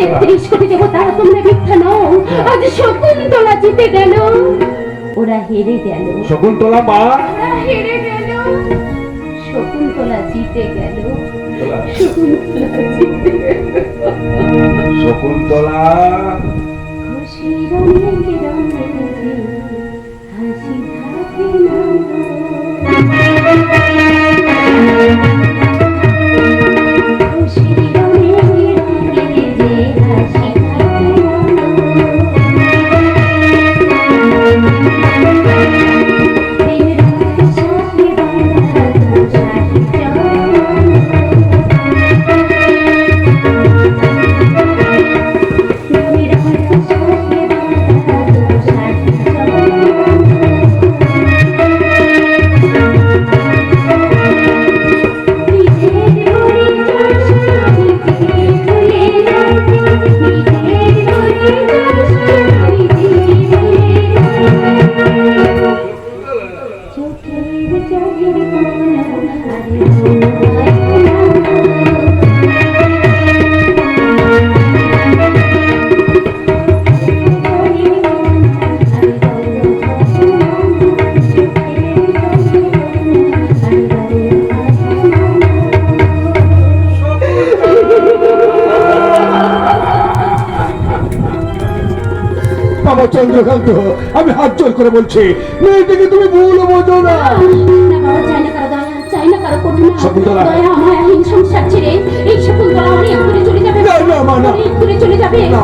তেত্রিশ কোটি তোমরা মিথ্যা নও। আজ শকুন্তলা জিতে গেল। ওরা হেরে গেল। শকুন্তলা মা হেরে গেল। শকুন্তলা জিতে গেল। শকুন্তলা খুশির রঙে রঙে চোখের চোখের বাবা চন্দ্রকান্ত আমি হাত জোর করে বলছি মেয়েটিকে তুমি ভুল বোঝো না। শকুন্তলা। সংসার ছেড়ে এই শকুন্তলা অনেক দূরে চলে যাবে। না, না, না। চলে যাবে। না,